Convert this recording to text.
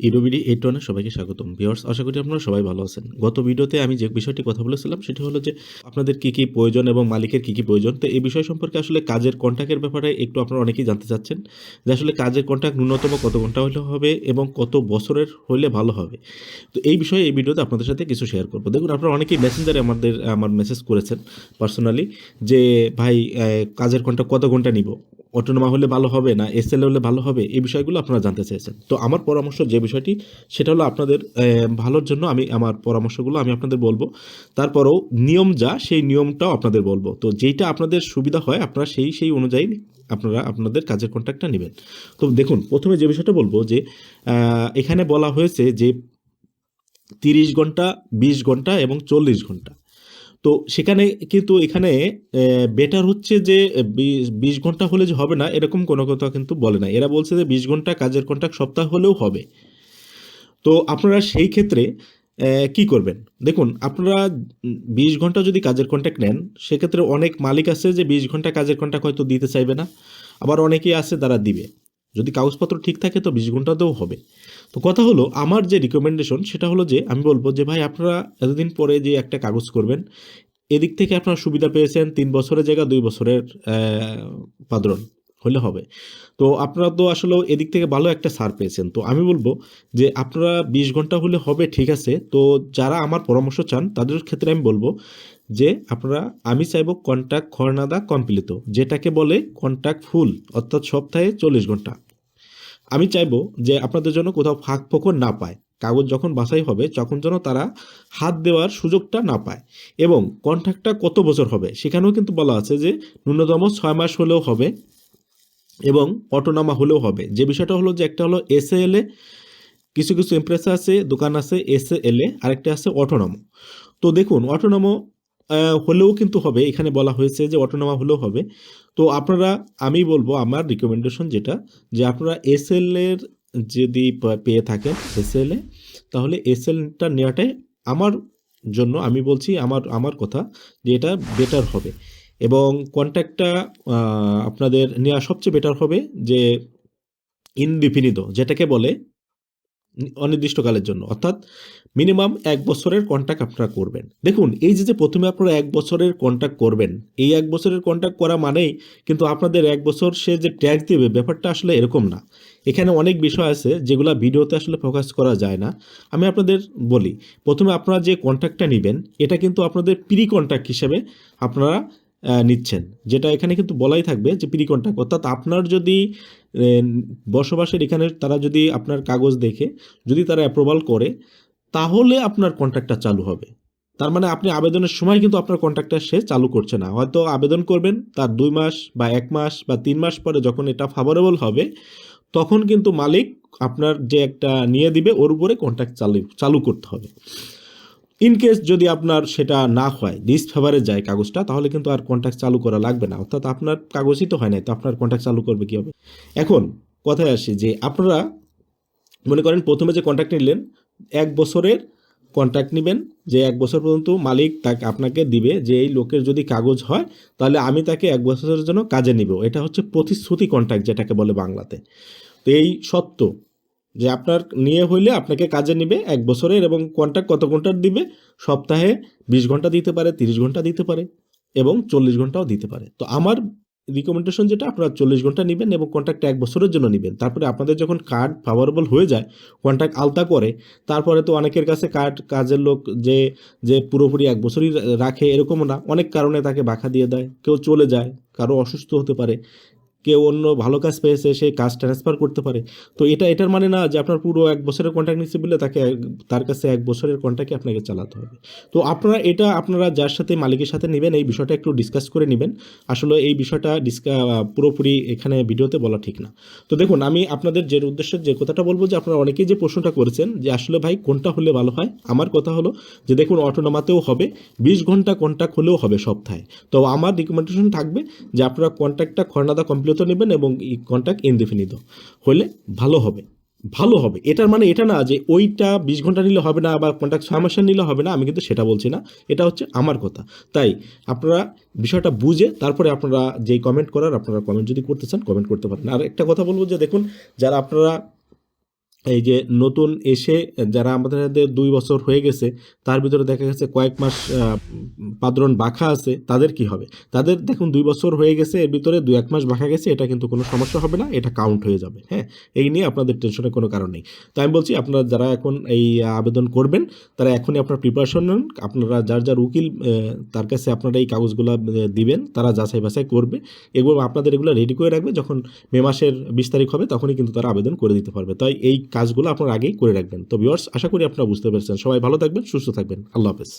ইডোবিডি eight ওয়ানে সবাইকে স্বাগতম। ভিওর্স আশা করি আপনারা সবাই ভালো আছেন। গত ভিডিওতে আমি যে বিষয়টি কথা বলেছিলাম, সেটি হলো যে আপনাদের কী কী প্রয়োজন এবং মালিকের কী কী প্রয়োজন। তো এই বিষয় সম্পর্কে আসলে কাজের কন্ট্যাক্টের ব্যাপারে একটু আপনারা অনেকেই জানতে চাচ্ছেন যে আসলে কাজের কন্ট্যাক্ট ন্যূনতম কত ঘণ্টা হলে হবে এবং কত বছরের হলে ভালো হবে। তো এই বিষয়ে এই ভিডিওতে আপনাদের সাথে কিছু শেয়ার করব। দেখুন, আপনারা অনেকেই মেসেঞ্জারে আমাদের, আমার মেসেজ করেছেন পার্সোনালি যে, ভাই কাজের কন্ট্যাক্ট কত ঘণ্টা নিব? অটোনোমা হলে ভালো হবে না এসএল হলে ভালো হবে, এই বিষয়গুলো আপনারা জানতে চেয়েছেন। তো আমার পরামর্শ যে বিষয়টি, সেটা হলো আপনাদের ভালোর জন্য আমি আমার পরামর্শগুলো আমি আপনাদের বলব। তারপরেও নিয়ম যা, সেই নিয়মটাও আপনাদের বলব। তো যেইটা আপনাদের সুবিধা হয়, আপনারা সেই সেই অনুযায়ী আপনারা আপনাদের কাজের কন্ট্যাক্টটা নেবেন। তো দেখুন, প্রথমে যে বিষয়টা বলব যে এখানে বলা হয়েছে যে, তিরিশ ঘণ্টা, বিশ ঘণ্টা এবং চল্লিশ ঘণ্টা। তো সেখানে কিন্তু এখানে বেটার হচ্ছে যে বিশ- ঘণ্টা হলে যে হবে না, এরকম কোনো কথা কিন্তু বলে না। এরা বলছে যে বিশ ঘণ্টা কাজের কন্ট্রাক্ট সপ্তাহ হলেও হবে। তো আপনারা সেই ক্ষেত্রে কি করবেন? দেখুন, আপনারা বিশ ঘণ্টা যদি কাজের কন্ট্যাক্ট নেন, সেক্ষেত্রে অনেক মালিক আছে যে বিশ ঘণ্টা কাজের কন্ট্যাক্ট হয়তো দিতে চাইবে না। আবার অনেকেই আছে তারা দিবে। যদি কাগজপত্র ঠিক থাকে তো বিশ ঘন্টাতেও হবে। তো কথা হলো আমার যে রিকমেন্ডেশন সেটা হলো যে আমি বলব যে ভাই আপনারা এতদিন পরে যে একটা কাগজ করবেন এদিক থেকে আপনারা সুবিধা পেয়েছেন তিন বছরের জায়গা দুই বছরের আহ, পাদরন হলে হবে। তো আপনারা তো আসলে এদিক থেকে ভালো একটা সার পেয়েছেন। তো আমি বলব যে আপনারা বিশ ঘণ্টা হলে হবে ঠিক আছে। তো যারা আমার পরামর্শ চান তাদের ক্ষেত্রে আমি বলব যে আপনারা আমি চাইব কন্ট্যাক্ট খরনাদা কমপ্লিত যেটাকে বলে কন্ট্যাক্ট ফুল অর্থাৎ সপ্তাহে চল্লিশ ঘণ্টা। আমি চাইব যে আপনাদের জন্য কোথাও ফাঁক ফোকর না পায়। কাগজ যখন বাছাই হবে, তখন যেন তারা হাত দেওয়ার সুযোগটা না পায়। এবং কন্ট্রাক্টটা কত বছর হবে, সেখানেও কিন্তু বলা আছে যে ন্যূনতম ছয় মাস হলেও হবে এবং অটোনামা হলেও হবে। যে বিষয়টা হলো যে একটা হলো এসএ এলে কিছু কিছু ইমপ্রেস আছে, দোকান আছে এসএ এলে আরেকটা আছে অটোনমো। তো দেখুন, অটোনমো হলেও কিন্তু হবে। এখানে বলা হয়েছে যে অটোনমা হলেও হবে। তো আপনারা, আমি বলব আমার রিকমেন্ডেশন যেটা, যে আপনারা এসএল এর যদি পেয়ে থাকেন এসএল এ, তাহলে এসএলটা নেওয়াটাই আমার জন্য, আমি বলছি আমার আমার কথা যে এটা বেটার হবে। এবং কন্ট্যাক্টটা আপনাদের নেওয়া সবচেয়ে বেটার হবে যে ইনডিফিনিত যেটাকে বলে অনির্দিষ্টকালের জন্য। অর্থাৎ মিনিমাম এক বছরের কন্ট্যাক্ট আপনারা করবেন। দেখুন, এই যে যে প্রথমে আপনারা এক বছরের কন্ট্যাক্ট করবেন, এই এক বছরের কন্ট্যাক্ট করা মানেই কিন্তু আপনাদের এক বছর সে যে ট্যাক্স দেবে, ব্যাপারটা আসলে এরকম না। এখানে অনেক বিষয় আছে যেগুলো ভিডিওতে আসলে ফোকাস করা যায় না। আমি আপনাদের বলি, প্রথমে আপনারা যে কন্ট্যাক্টটা নেবেন, এটা কিন্তু আপনাদের প্রি কন্ট্যাক্ট হিসেবে আপনারা নিচ্ছেন। যেটা এখানে কিন্তু বলাই থাকবে যে প্রি কন্ট্যাক্ট অর্থাৎ আপনার যদি বসবাসের এখানে তারা যদি আপনার কাগজ দেখে, যদি তারা অ্যাপ্রুভাল করে, তাহলে আপনার কন্ট্রাক্টটা চালু হবে। তার মানে আপনি আবেদনের সময় কিন্তু আপনার কন্ট্রাক্টটা সে চালু করছে না। হয়তো আবেদন করবেন, তার দুই মাস বা এক মাস বা তিন মাস পরে যখন এটা ফাভারেবল হবে, তখন কিন্তু মালিক আপনার যে একটা নিয়ে দিবে, ওর উপরে কন্ট্রাক্ট চালু চালু করতে হবে। ইন কেস যদি আপনার সেটা না হয় ডিসফেভারে যায় কাগজটা, তাহলে কিন্তু আর কন্ট্যাক্ট চালু করা লাগবে না। অর্থাৎ আপনার কাগজই তো হয় নাই, তো আপনার কন্ট্রাক্ট চালু করবে কী হবে এখন কথায় আসি যে আপনারা মনে করেন প্রথমে যে কন্ট্যাক্ট নিলেন, এক বছরের কন্ট্রাক্ট নেবেন, যে এক বছর পর্যন্ত মালিক তাকে আপনাকে দিবে যে এই লোকের যদি কাগজ হয়, তাহলে আমি তাকে এক বছরের জন্য কাজে নিব। এটা হচ্ছে প্রতিশ্রুতি কন্ট্যাক্ট যেটাকে বলে বাংলাতে। তো এই সত্য। যে আপনার নিয়ে হইলে আপনাকে কাজে নিবে এক বছরের এবং কন্ট্রাক্ট কত ঘণ্টার দিবে? সপ্তাহে বিশ ঘণ্টা দিতে পারে, তিরিশ ঘণ্টা দিতে পারে এবং চল্লিশ ঘন্টাও দিতে পারে। তো আমার রিকমেন্ডেশন যেটা, আপনারা চল্লিশ ঘণ্টা নেবেন এবং কন্ট্রাক্ট এক বছরের জন্য নেবেন। তারপরে আপনাদের যখন কার্ড ফাভারেবল হয়ে যায় কন্ট্রাক্ট আলতা করে, তারপরে তো অনেকের কাছে কার্ড কাজের লোক যে যে পুরোপুরি এক বছরই রাখে এরকম না। অনেক কারণে তাকে বাঁকা দিয়ে দেয়, কেউ চলে যায়, কারও অসুস্থ হতে পারে। কেউ অন্য ভালো কাজ পেয়েছে সে কাজ ট্রান্সফার করতে পারে। তো এটা, এটার মানে না যে আপনার পুরো এক বছরের কন্ট্রাক্ট নিচ্ছে বলে তাকে তার কাছে এক বছরের কন্ট্রাক্টই আপনাকে চালাতে হবে। তো আপনারা এটা, আপনারা যার সাথে মালিকের সাথে নেবেন এই বিষয়টা একটু ডিসকাস করে নেবেন। আসলে এই বিষয়টা ডিসকা পুরোপুরি এখানে ভিডিওতে বলা ঠিক না। তো দেখুন, আমি আপনাদের যে উদ্দেশ্যে যে কথাটা বলব যে আপনারা অনেকেই যে প্রশ্নটা করেছেন যে আসলে ভাই কোনটা হলে ভালো হয়, আমার কথা হলো যে দেখুন অটোনামাতেও হবে, বিশ ঘণ্টা কন্ট্যাক্ট হলেও হবে সপ্তাহে। তো আমার রিকমেন্ডেশন থাকবে যে আপনারা কন্ট্যাক্টটা খরনাদা কমপ্লিট নেবেন এবং কন্ট্যাক্ট ইনডিফিনিত হলে ভালো হবে। ভালো হবে। এটার মানে এটা না যে ওইটা বিশ ঘণ্টা নিলে হবে না, আবার কন্ট্যাক্ট ছয় মাসের নিলে হবে না, আমি কিন্তু সেটা বলছি না। এটা হচ্ছে আমার কথা। তাই আপনারা বিষয়টা বুঝে তারপরে আপনারা যেই কমেন্ট করার, আপনারা কমেন্ট যদি করতে চান কমেন্ট করতে পারেন। আর একটা কথা বলব যে দেখুন, যারা আপনারা এই যে নতুন এসে যারা আমাদের দুই বছর হয়ে গেছে তার ভিতরে দেখা গেছে কয়েক মাস আহ, পাদ্রন বাঁকা আছে তাদের কি হবে? তাদের দেখুন দুই বছর হয়ে গেছে এর ভিতরে দু এক মাস বাঁকা গেছে এটা কিন্তু কোনো সমস্যা হবে না এটা কাউন্ট হয়ে যাবে হ্যাঁ? এই নিয়ে আপনাদের টেনশনের কোনো কারণ নেই। তাই আমি বলছি আপনারা যারা এখন এই আবেদন করবেন তারা এখনই আপনার প্রিপারেশন নেন আপনারা যার যার উকিল তার কাছে আপনারা এই কাগজগুলো দিবেন তারা যাচাই বাছাই করবে এগুলো আপনাদের এগুলো রেডি করে রাখবে যখন মে মাসের বিশ তারিখ হবে তখনই কিন্তু তারা আবেদন করে দিতে পারবে। তাই এই কাজগুলো আপনার আগেই করে রাখবেন। তো ভিউয়ার্স আশা করি আপনারা বুঝতে পেরেছেন। সবাই ভালো থাকবেন, সুস্থ থাকবেন। আল্লাহ হাফেজ।